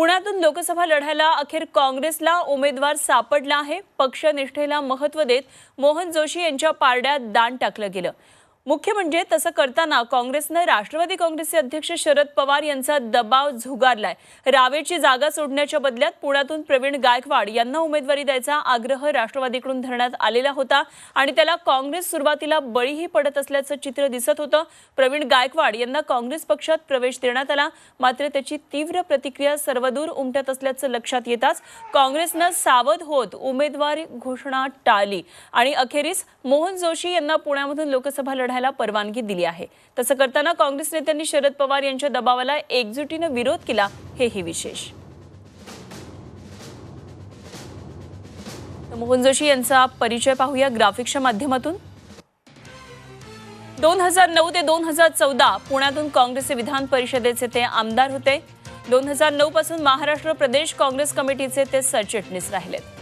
पुण्यातून लोकसभा लढायला अखेर काँग्रेसला उमेदवार सापडला आहे. पक्षनिष्ठेला महत्त्व देत मोहन जोशी यांच्या पारड्यात दान टाकलं गेलं. मुख्य म्हणजे तसं करताना काँग्रेसनं राष्ट्रवादी काँग्रेसचे अध्यक्ष शरद पवार यांचा दबाव झुगारलाय. रावेची जागा सोडण्याच्या बदल्यात पुण्यातून प्रवीण गायकवाड यांना उमेदवारी द्यायचा आग्रह राष्ट्रवादीकडून धरण्यात आलेला होता आणि त्याला काँग्रेस सुरुवातीला बळीही पडत असल्याचं चित्र दिसत होतं. प्रवीण गायकवाड यांना काँग्रेस पक्षात प्रवेश देण्यात आला. मात्र त्याची तीव्र प्रतिक्रिया सर्वदूर उमटत असल्याचं लक्षात येताच काँग्रेसनं सावध होत उमेदवारी घोषणा टाळली. आणि अखेरीस मोहन जोशी यांना पुण्यामधून लोकसभा लढायला परवानगी दिली आहे. तसं करताना काँग्रेस नेत्यांनी शरद पवार यांच्या दबावाला एकजुटीनं विरोध केला. हेही विशेष. मोहन जोशी यांचा परिचय पाहूया ग्राफिक्सच्या माध्यमातून. दोन हजार नऊ ते दोन हजार चौदा पुण्यातून काँग्रेसचे विधान परिषदेचे ते आमदार होते. दोन हजार नऊ पासून महाराष्ट्र प्रदेश काँग्रेस कमिटीचे ते सरचिटणीस राहिलेत.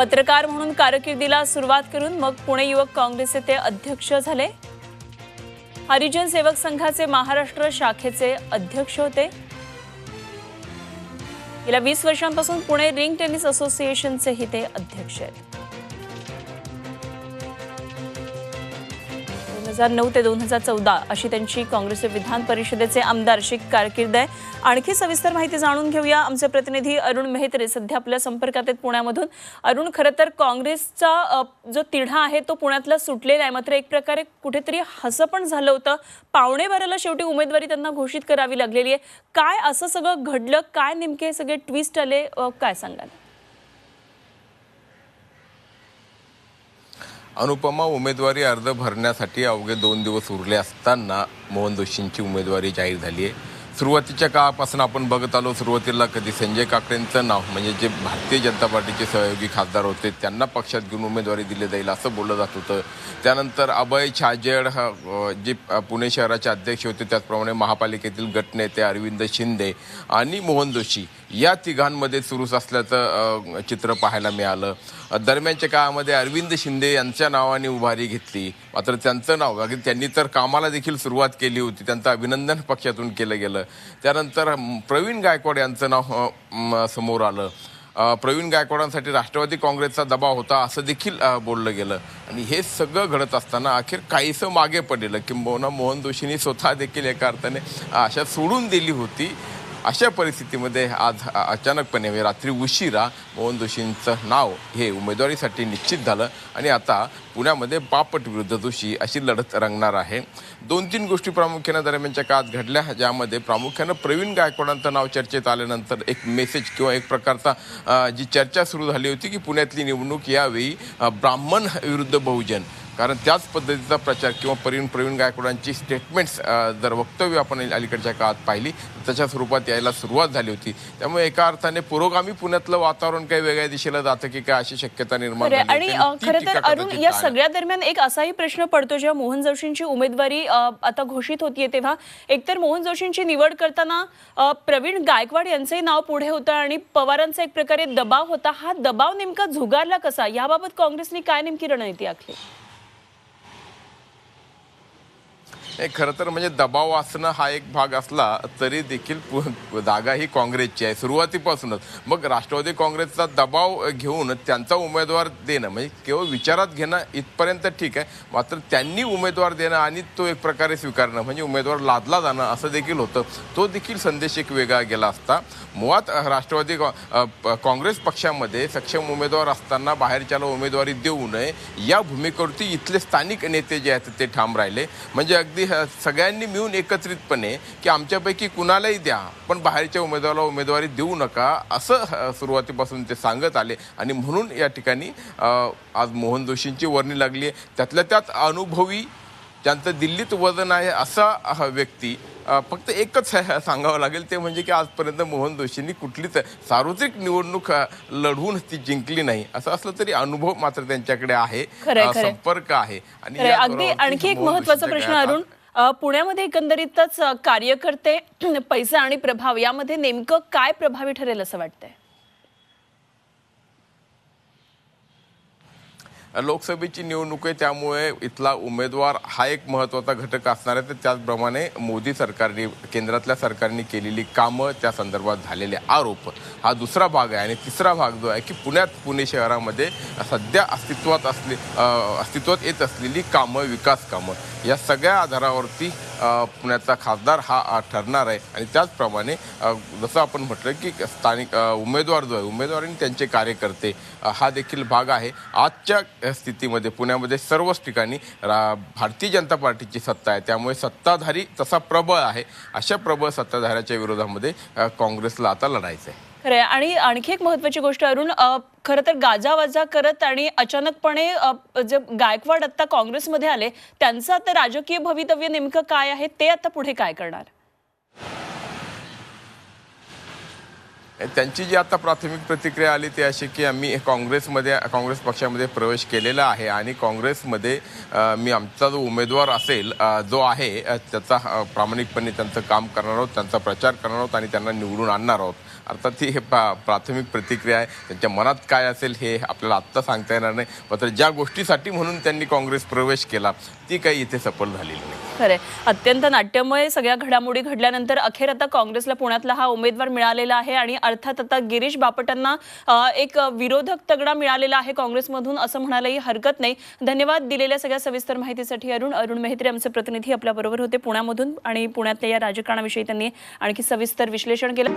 पत्रकार म्हणून कारकिर्दीला सुरुवात करून मग पुणे युवक काँग्रेसचे ते अध्यक्ष झाले. हरिजन सेवक संघाचे महाराष्ट्र शाखेचे अध्यक्ष होते. गेल्या वीस वर्षांपासून पुणे रिंग टेनिस असोसिएशनचेही ते अध्यक्ष आहेत. हजार नऊ ते दोन हजार चौदा अशी त्यांची काँग्रेस विधान परिषदेचे आमदार अशी कारकीर्द आहे. आणखी सविस्तर माहिती जाणून घेऊया. आमचे प्रतिनिधी अरुण मेहत्रे सध्या आपल्या संपर्कात आहेत पुण्यामधून. अरुण खरं तर काँग्रेसचा जो तिढा आहे तो पुण्यातला सुटलेला आहे. मात्र एक प्रकारे कुठेतरी हसं पण झालं होतं. पावणेवाराला शेवटी उमेदवारी त्यांना घोषित करावी लागलेली आहे. काय असं सगळं घडलं? काय नेमके हे सगळे ट्विस्ट आले? काय सांगाल? अनुपमा उमेदवारी अर्ज भरण्यासाठी अवघे दोन दिवस उरले असताना मोहन जोशींची उमेदवारी जाहीर झाली आहे सुरुवातीच्या काळापासून आपण बघत आलो सुरुवातीला कधी संजय काकडेंचं नाव म्हणजे जे भारतीय जनता पार्टीचे सहयोगी खासदार होते त्यांना पक्षात घेऊन उमेदवारी दिली जाईल असं बोललं जात होतं. त्यानंतर अभय छाजेड हा, जे पुणे शहराचे अध्यक्ष होते त्याचप्रमाणे महापालिकेतील गटनेते अरविंद शिंदे आणि मोहन जोशी या तिघांमध्ये सुरूच असल्याचं चित्र पाहायला मिळालं. दरम्यानच्या काळामध्ये अरविंद शिंदे यांच्या नावाने उभारी घेतली. मात्र त्यांचं नाव अगदी त्यांनी तर कामाला देखील सुरुवात केली होती. त्यांचं अभिनंदन पक्षातून केलं गेलं. त्यानंतर प्रवीण गायकवाड यांचं नाव म, समोर आलं. प्रवीण गायकवाडांसाठी राष्ट्रवादी काँग्रेसचा दबाव होता असं देखील बोललं गेलं. आणि हे सगळं घडत असताना अखेर काहीसं मागे पडलेलं किंबहुना मोहन जोशींनी स्वतः देखील एका अर्थाने आशा सोडून दिली होती. अशा परिस्थितीमध्ये आज अचानकपणे म्हणजे रात्री उशिरा मोहन जोशींचं नाव हे उमेदवारीसाठी निश्चित झालं आणि आता पुण्यामध्ये बापट विरुद्ध जोशी अशी लढत रंगणार आहे. दोन तीन गोष्टी प्रामुख्यानं दरम्यानच्या काळात घडल्या ज्यामध्ये प्रामुख्यानं प्रवीण गायकवाडांचं नाव चर्चेत आल्यानंतर एक मेसेज किंवा एक प्रकारचा जी चर्चा सुरू झाली होती की पुण्यातली निवडणूक यावेळी ब्राह्मण विरुद्ध बहुजन. कारण त्याच पद्धतीचा प्रचार किंवा प्रवीण प्रवीण गायकवाडांची स्टेटमेंट्स जर वक्तव्य आपण अलीकडच्या काळात पाहिली त्याच्या स्वरूपात यायला सुरुवात झाली होती. त्यामुळे एका अर्थाने पुरोगामी पुण्यातलं वातावरण काही वेगळ्या दिशेला जातं की काय अशी शक्यता निर्माण आणि खरं तर अरुण या. सगळ्या दरम्यान एक असाही प्रश्न पडतो जेव्हा मोहन जोशींची उमेदवारी आता घोषित होतीये तेव्हा. एकतर मोहन जोशींची निवड करताना प्रवीण गायकवाड यांचंही नाव पुढे होतं आणि पवारांचा एक प्रकारे दबाव होता. हा दबाव नेमका झुगारला कसा? याबाबत काँग्रेसने काय नेमकी रणनीती आखली नाही खरं तर म्हणजे दबाव असणं हा एक भाग असला तरी देखील जागा ही काँग्रेसची आहे सुरुवातीपासूनच. मग राष्ट्रवादी काँग्रेसचा दबाव घेऊन त्यांचा उमेदवार देणं म्हणजे केवळ विचारात घेणं इथपर्यंत ठीक आहे मात्र त्यांनी उमेदवार देणं आणि तो एक प्रकारे स्वीकारणं म्हणजे उमेदवार लादला जाणं असं देखील होतं. तो देखील संदेश एक वेगळा गेला असता. मुळात राष्ट्रवादी प- काँग्रेस पक्षामध्ये सक्षम उमेदवार असताना बाहेरच्याला उमेदवारी देऊ नये या भूमिकेवरती इथले स्थानिक नेते जे आहेत ते ठाम राहिले. म्हणजे अगदी सगळ्यांनी मिळून एकत्रितपणे की आमच्यापैकी कुणालाही द्या पण बाहेरच्या उमेदवाराला उमेदवारी देऊ नका असं सुरुवातीपासून ते सांगत आले. आणि म्हणून या ठिकाणी आज मोहन जोशींची वर्णी लागली आहे. त्यातल्या त्यात अनुभवी ज्यांचं दिल्लीत वजन आहे असा हा व्यक्ती फक्त एकच सांगावं लागेल. ते म्हणजे की आजपर्यंत मोहन जोशींनी कुठलीच सार्वत्रिक निवडणूक लढवून ती जिंकली नाही. असं असलं तरी अनुभव मात्र त्यांच्याकडे आहे. संपर्क आहे. आणि अगदी आणखी एक महत्त्वाचा प्रश्न अरुण. पुण्यामध्ये एकंदरीतच कार्यकर्ते पैसा आणि प्रभाव यामध्ये नेमकं काय प्रभावी ठरेल असं वाटतंय? लोकसभेची निवडणूक आहे त्यामुळे इथला उमेदवार हा एक महत्त्वाचा घटक असणार आहे. तर त्याचप्रमाणे मोदी सरकारने केंद्रातल्या सरकारने केलेली कामं त्या संदर्भात झालेले आरोप. हा दुसरा भाग आहे आणि तिसरा भाग जो आहे की पुण्यात पुणे शहरामध्ये सध्या अस्तित्वात असले अस्तित्वात येत असलेली कामं विकास कामं. या सगळ्या आधारावरती पुण्याचा खासदार हा ठरणार आहे. आणि त्याचप्रमाणे जसं आपण म्हटलं की स्थानिक उमेदवार जो आहे उमेदवार आणि त्यांचे कार्यकर्ते हा देखील भाग आहे. आजच्या स्थितीमध्ये पुण्यामध्ये सर्वच ठिकाणी रा- भारतीय जनता पार्टीची सत्ता आहे. त्यामुळे सत्ताधारी तसा प्रबळ आहे. अशा प्रबळ सत्ताधाऱ्याच्या विरोधामध्ये काँग्रेसला आता लढायचं आहे खरं आहे. आणि आणखी एक महत्वाची गोष्ट अरुण खरं तर गाजावाजा करत आणि अचानकपणे जे गायकवाड आता काँग्रेसमध्ये आले त्यांचं आता राजकीय भवितव्य नेमकं काय आहे ते आता पुढे काय करणार त्यांची जी आता प्राथमिक प्रतिक्रिया आली ती अशी की आम्ही काँग्रेसमध्ये काँग्रेस पक्षामध्ये प्रवेश केलेला आहे आणि काँग्रेसमध्ये मी आमचा जो उमेदवार असेल जो आहे त्याचा प्रामाणिकपणे त्यांचं काम करणार आहोत त्यांचा प्रचार करणार आहोत आणि त्यांना निवडून आणणार आहोत. अर्थात ती हे प्रा- प्राथमिक प्रतिक्रिया आहे. त्यांच्या मनात काय असेल हे आपल्याला आत्ता सांगता येणार नाही. मात्र ज्या गोष्टीसाठी म्हणून त्यांनी काँग्रेस प्रवेश केला ती काही इथे सफल झालेली नाही. खरे अत्यंत नाट्यमय सगळ्या घडामोडी घडल्यानंतर अखेर आता काँग्रेसला पुण्यातला हा उमेदवार मिळालेला आहे आणि अर्थात आता गिरीश बापटांना एक विरोधक तगडा मिळालेला आहे काँग्रेसमधून असं म्हणायलाही हरकत नाही. धन्यवाद दिलेल्या सगळ्या सविस्तर माहितीसाठी अरुण. अरुण मेहत्रे आमचे प्रतिनिधी आपल्याबरोबर होते पुण्यामधून आणि पुण्यातल्या या राजकारणाविषयी त्यांनी आणखी सविस्तर विश्लेषण केलं.